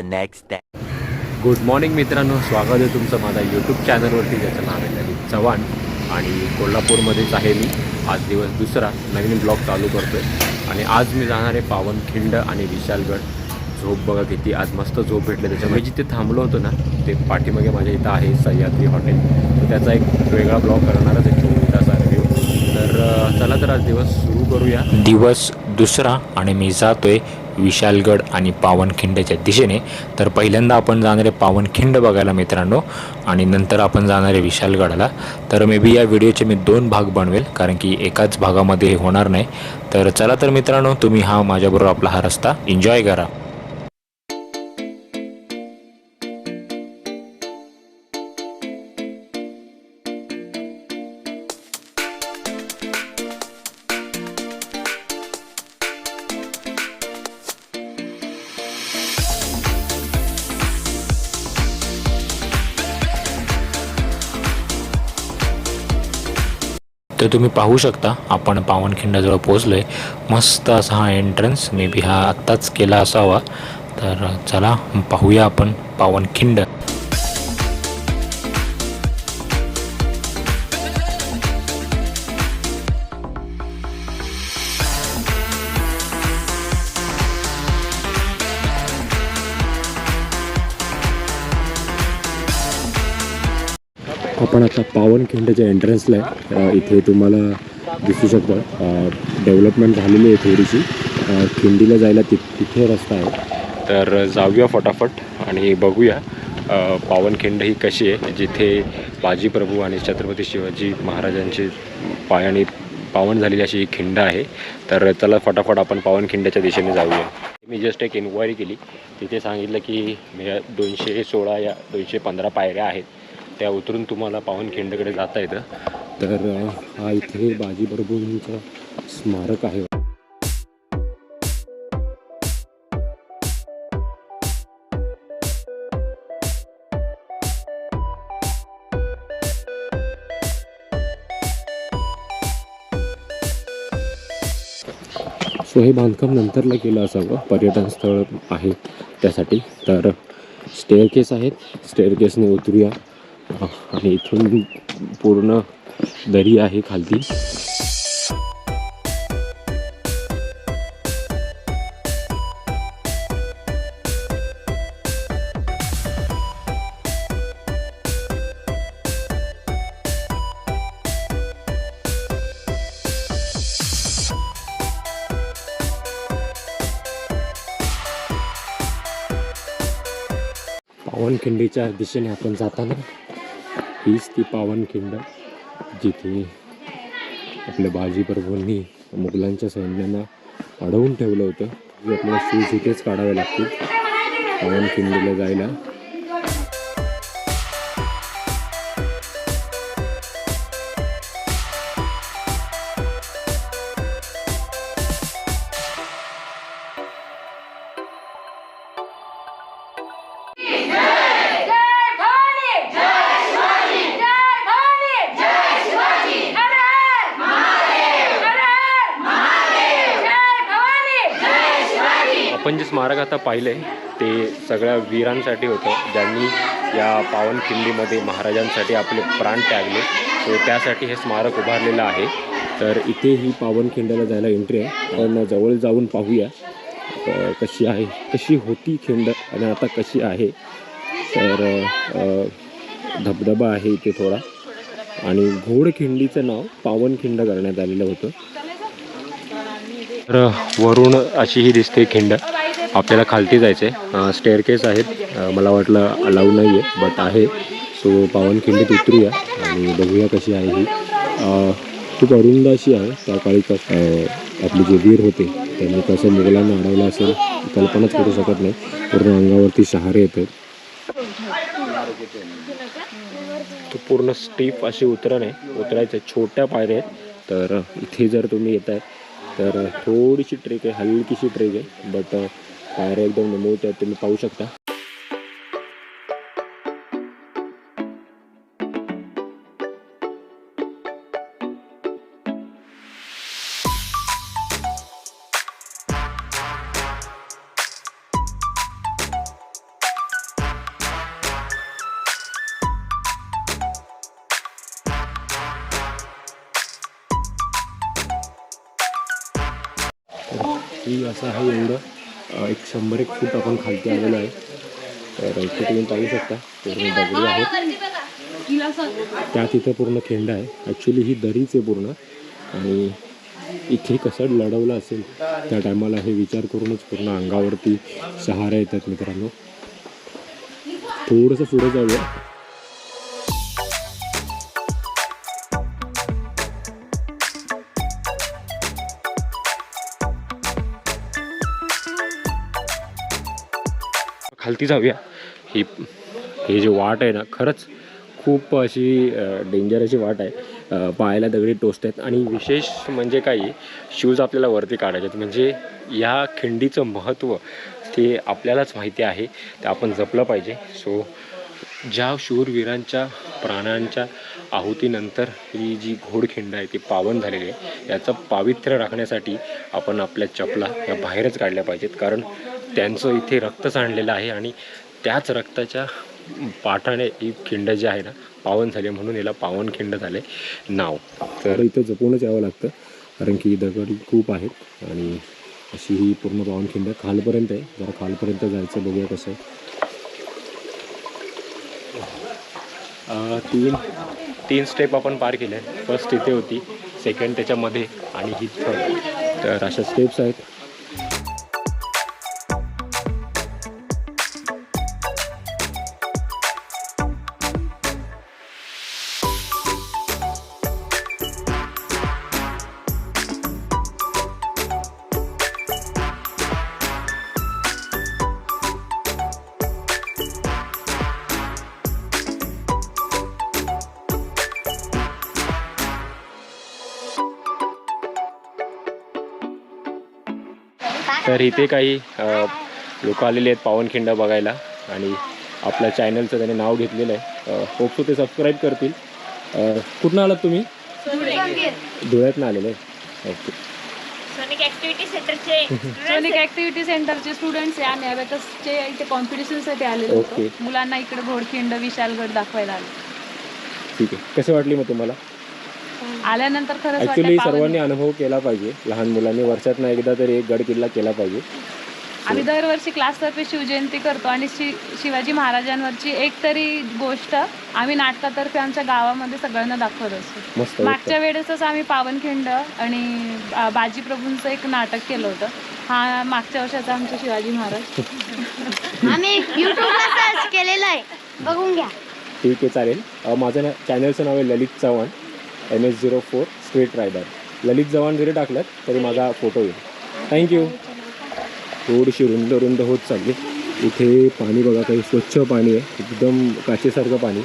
next day. Good morning मित्रांनो. स्वागत आहे तुमचं माझ्या यूट्यूब चॅनलवरती ज्याचं नाव आहे ललित चव्हाण. आणि कोल्हापूरमध्येच आहे मी. आज दिवस दुसरा नवीन ब्लॉग चालू करतो आहे आणि आज मी जाणार आहे पावनखिंड आणि विशालगड. झोप बघा किती आज मस्त झोप भेटले. त्याच्यामुळे जिथे थांबलो होतो ना ते पाठीमागे माझ्या इथं आहे सह्याद्री हॉटेल. तर त्याचा एक वेगळा ब्लॉग करणारच आहे चोवीस तासा रिव्ह्यू तर चला तर आज दिवस सुरू करूया. दिवस दुसरा आणि मी जातोय विशालगड आणि पावनखिंडच्या दिशेने. तर पहिल्यांदा आपण जाणार आहे पावनखिंड बघायला मित्रांनो आणि नंतर आपण जाणार आहे विशालगडाला. तर मे बी या व्हिडिओचे मी दोन भाग बनवेल कारण की एकाच भागामध्ये हे होणार नाही. तर चला तर मित्रांनो तुम्ही हा माझ्याबरोबर आपला हा रस्ता एन्जॉय करा. तर तुम्ही पाहू शकता. आपण पावनखिंडाजवळ पोचलो आहे मस्त असा हा एंट्रन्स मे बी हा आत्ताच केला असावा. तर चला पाहूया आपण पावनखिंड. आपण आता पावनखिंडच्या एंट्रन्सला आहे. इथे तुम्हाला दिसू शकतं डेव्हलपमेंट झालेली आहे थोडीशी. खिंडीला जायला ति तिथे रस्ता आहे. तर जाऊया फटाफट आणि बघूया पावनखिंड ही कशी आहे जिथे बाजीप्रभू आणि छत्रपती शिवाजी महाराजांचे पायाने पावन झालेली अशी ही खिंड आहे. तर चला फटाफट आपण पावनखिंडाच्या दिशेने जाऊया. मी जस्ट एक इन्क्वायरी केली. तिथे सांगितलं की दोनशे सोळा या दोनशे पंधरा पायऱ्या आहेत. त्या उतरून तुम्हाला पावनखिंडकडे जाता येतं. तर हा इथे बाजी प्रभूंचं स्मारक आहे. सो हे बांधकाम नंतरला केलं असावं. पर्यटन स्थळ आहे त्यासाठी. तर स्टेअर केस आहेत. स्टेअर केसने उतरूया. आणि इथून पूर्ण दरी आहे खालती. पावनखिंडीच्या दिशेने आपण जाताना हीच ती पावनखिंड जिथे आपल्या बाजी प्रभूंनी मुघलांच्या सैन्यांना अडवून ठेवलं होतं. जे आपल्याला शूज इथेच काढावे लागतील. पावनखिंडीला जायला. स्मारक आता पाहिलं आहे ते सगळ्या वीरांसाठी होतं. ज्यांनी या पावनखिंडीमध्ये महाराजांसाठी आपले प्राण त्यागले सो त्यासाठी हे स्मारक उभारलेलं आहे. तर इथे ही पावनखिंडीला जायला एंट्री आहे. पण जवळ जाऊन पाहूया कशी आहे कशी होती खिंड आणि आता कशी आहे. तर धबधबा आहे इथे थोडा. आणि घोडखिंडीचं नाव पावनखिंड करण्यात आलेलं होतं. तर वरून अशी ही दिसते खिंड. आपल्याला खालती जायचं आहे स्टेअरकेस आहेत. मला वाटलं अलाऊ नाही आहे. बट आहे सो पावनखिंडीत उतरूया आणि बघूया कशी आहे ही. खूप अरुंद अशी आहे. त्या काळी आपले जे वीर होते त्यांनी कसं मुघलांना अडवलं असेल कल्पनाच करू शकत नाही. पूर्ण अंगावरती शहारे येतात. तो पूर्ण स्टीप अशी उतरण आहे. उतरायचं छोट्या पायऱ्या आहेत. तर इथे जर तुम्ही येत आहे तर थोडीशी ट्रेक आहे हलकीशी ट्रेक आहे. बट पायऱ्या एकदम नमू त्या तुम्ही पाहू शकता. असं आहे एवढं. एक शंभर एक फूट आपण खालती आलेलो आहे. तर इथे तुम्ही पाहू शकता पूर्ण दगडी आहेत. त्या तिथं पूर्ण खेंड आहे. ॲक्च्युली ही दरीच आहे पूर्ण. आणि इथे कसं लढवलं असेल त्या टायमाला हे विचार करूनच पूर्ण अंगावरती सहारा येतात मित्रांनो. थोडंसं पुढे जाऊया. खालती जाऊया. ही हे जे वाट आहे ना खरंच खूप अशी डेंजर अशी वाट आहे. पायाला दगडी टोचत आहेत आणि विशेष म्हणजे काही शूज आपल्याला वरती काढायचे आहेत म्हणजे या खिंडीचं महत्त्व ते आपल्यालाच माहिती आहे. ते आपण जपलं पाहिजे. सो ज्या शूरवीरांच्या प्राणांच्या आहुतीनंतर ही जी घोडखिंड आहे ती पावन झालेली आहे याचं पावित्र्य राखण्यासाठी आपण आपल्या चपला या बाहेरच काढल्या पाहिजेत. कारण त्यांचं इथे रक्त सांडलेलं आहे आणि त्याच रक्ताच्या पाठाने ही खिंड जी आहे ना पावन झाली म्हणून याला पावन खिंड झाले नाव. तर इथं जपूनच यावं लागतं कारण की दगड खूप आहेत आणि अशी ही पूर्ण पावन खिंड खालपर्यंत आहे. जरा खालपर्यंत जायचं बघूया कसं आहे. तीन तीन स्टेप आपण पार केले. फर्स्ट इथे होती सेकंड त्याच्यामध्ये आणि ही थर्ड तर अशा स्टेप्स आहेत. तर इथे काही लोक आलेले आहेत पावनखिंड बघायला आणि आपल्या चॅनलचं त्याने नाव घेतलेलं आहे. होपसो ते सबस्क्राईब करतील. कुठनं आलात तुम्ही? धुळ्यातनं आलेले ओके सोनिक ऍक्टिव्हिटी सेंटरचे सोनिक ऍक्टिव्हिटी सेंटरचे स्टुडंट्स आहे. आम्ही अबॅकसचे इथे कॉम्पिटिशनसाठी आलेलो ओके. होतो मुलांना इकडे घोडखिंड विशालगड दाखवायला आलो. ठीक आहे. कसे वाटली मग तुम्हाला? आल्यानंतर खरंच ॲक्च्युली सर्वांनी अनुभव केला पाहिजे. लहान मुलांनी वर्षातनं एकदा तरी एक गड किल्ला केला पाहिजे. आम्ही दरवर्षी क्लासतर्फे शिवजयंती करतो आणि शि शिवाजी महाराजांवरची एक तरी गोष्ट आम्ही नाटकातर्फे आमच्या गावामध्ये सगळ्यांना दाखवत असतो. मागच्या वेळेसच आम्ही पावनखिंड आणि अ, बाजीप्रभूंचं एक नाटक केलं होतं. हा मागच्या वर्षाचा आमचे शिवाजी महाराज. आम्ही युट्यूबला सर्च केलेलं आहे. बघून घ्या. ठीक आहे चालेल. माझं ना चॅनलचं नाव आहे Lalit Chavan. M S zero four street rider Lalit जवान जरी टाकलं तरी माझा फोटो येईल. थँक्यू थोडीशी रुंद रुंद होत चालली. इथे पाणी बघा काही स्वच्छ पाणी आहे. एकदम काचेसारखं पाणी.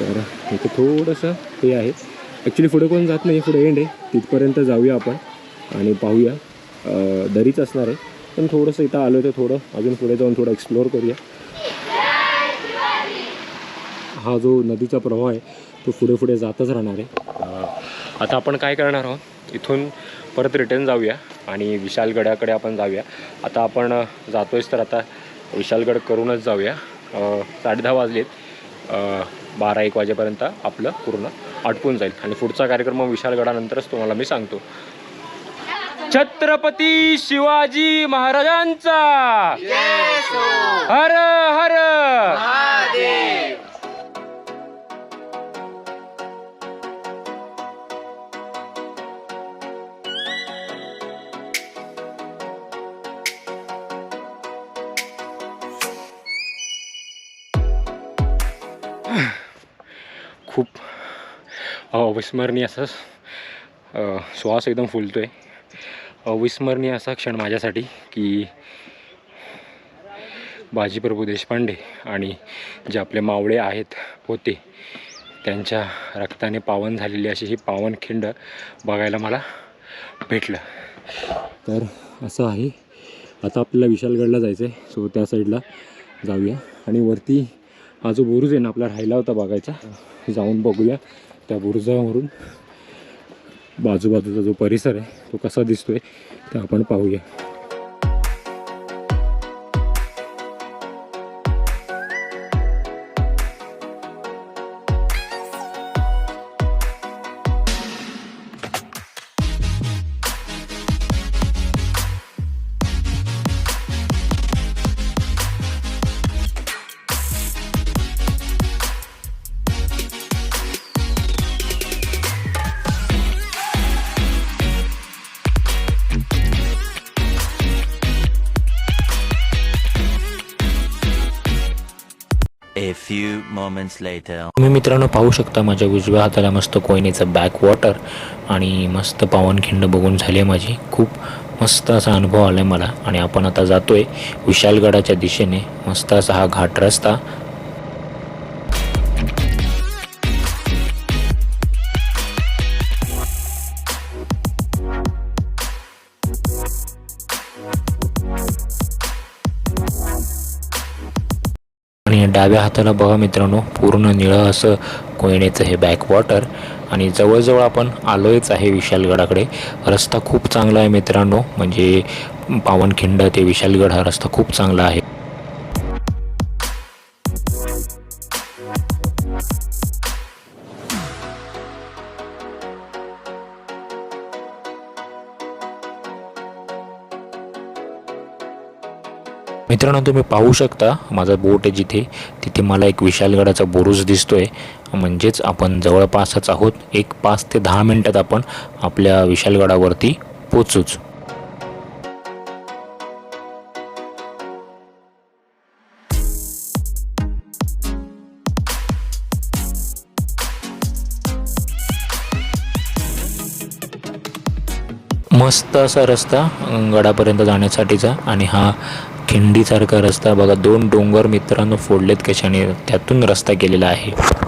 तर इथे थोडंसं हे आहे. ॲक्च्युली पुढे कोण जात नाही पुढे एंड आहे. तिथपर्यंत जाऊया आपण आणि पाहूया. दरीच असणार आहे. पण थोडंसं इथं आलो तर थोडं अजून पुढे जाऊन थोडं एक्सप्लोअर करूया. हा जो नदीचा प्रवाह आहे तो पुढे पुढे जातच राहणार आहे. आता आपण काय करणार आहोत? इथून परत रिटर्न जाऊया आणि विशालगडाकडे आपण जाऊया. आता आपण जातोयच तर आता विशालगड करूनच जाऊया. अं, साडेदहा वाजलेत. बारा एक वाजेपर्यंत आपलं पूर्ण आटपून जाईल. आणि पुढचा कार्यक्रम मग विशालगडानंतरच तुम्हाला मी सांगतो. छत्रपती शिवाजी महाराजांचा! हर हर! अविस्मरणीय असं श्वास एकदम फुलतो आहे अविस्मरणीय असा क्षण माझ्यासाठी की बाजीप्रभू देशपांडे आणि जे आपले मावळे आहेत होते त्यांच्या रक्ताने पावन झालेली अशी ही पावनखिंड बघायला मला भेटलं. तर असं आहे. आता आपल्याला विशालगडला जायचं आहे सो त्या साईडला जाऊया. आणि वरती हा जो बुरुज आहे ना आपला राहिला होता बघायचा. जाऊन बघूया त्या बुरुजावरून. बाजूबाजूचा जो परिसर आहे तो कसा दिसतोय ते आपण पाहूया. तुम्ही मित्रांनो पाहू शकता माझ्या उजव्या हाताला मस्त कोयनेचं बॅक वॉटर आणि मस्त पावनखिंड बघून झाली आहे माझी. खूप मस्त असा अनुभव आला आहे मला. आणि आपण आता जातोय विशालगडाच्या दिशेने. मस्त असा हा घाट रस्ता. आणि डाव्या हाताला बघा मित्रांनो पूर्ण निळं असं कोयनेचं हे बॅकवॉटर आणि जवळजवळ आपण आलोयच आहे विशालगडाकडे. रस्ता खूप चांगला आहे मित्रांनो म्हणजे पावनखिंड ते विशालगड हा रस्ता खूप चांगला आहे. मित्रांनो तुम्ही पाहू शकता माझं बोट आहे जिथे. तिथे मला एक विशालगडाचा बुरुज दिसतोय. म्हणजेच आपण जवळपासच आहोत. एक पाच ते दहा मिनटात आपण आपल्या विशालगडावरती पोचूच मस्त असा रस्ता गडापर्यंत जाण्यासाठीचा. आणि हा खिंडीसारखा रस्ता बघा. दोन डोंगर मित्रांनो फोडलेत कशाने? त्यातून रस्ता केलेला आहे.